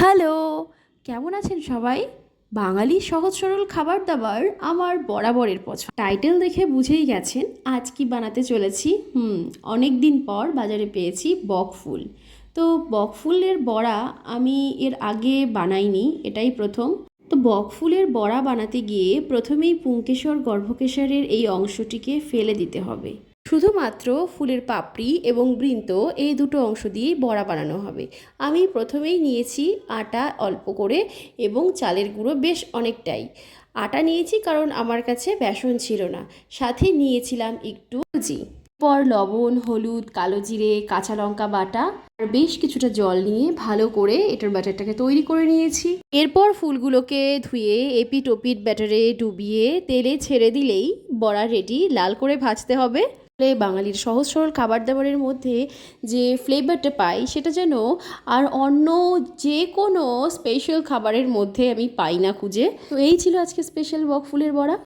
Hello, কেমন আছেন সবাই? বাঙালি সহজ সরল খাবার দাবার আমার বরাবরের পছন্দ। টাইটেল দেখে বুঝেই গেছেন আজ কি বানাতে চলেছি। হুম অনেক দিন পর বাজারে পেয়েছি বক ফুল। তো বক ফুলের বড়া আমি এর আগে বানাইনি, এটাই প্রথম। তো বক ফুলের বড়া বানাতে গিয়ে প্রথমেই পুংকেশর গর্ভকেশ্বরের এই অংশটিকে ফেলে দিতে হবে। শুধুমাত্র ফুলের পাপড়ি এবং বৃন্ত এই দুটো অংশ দিয়েই বড়া বানানো হবে। আমি প্রথমেই নিয়েছি আটা অল্প করে এবং চালের গুঁড়ো বেশ অনেকটাই। আটা নিয়েছি কারণ আমার কাছে বেসন ছিল না। সাথে নিয়েছিলাম একটু জি পর লবণ, হলুদ, কালো জিরে, কাঁচা লঙ্কা বাটা আর বেশ কিছুটা জল নিয়ে ভালো করে এটার ব্যাটারটাকে তৈরি করে নিয়েছি। এরপর ফুলগুলোকে ধুয়ে এপিট ওপিট ব্যাটারে ডুবিয়ে তেলে ছেড়ে দিলেই বড়া রেডি লাল করে ভাজতে হবে। ফলে বাঙালির সহজ সরল খাবার দাবারের মধ্যে যে ফ্লেভারটা পাই, সেটা যেন আর অন্য যে কোনো স্পেশাল খাবারের মধ্যে আমি পাই না খুঁজে। তো এই ছিল আজকে স্পেশাল বক ফুলের বড়া।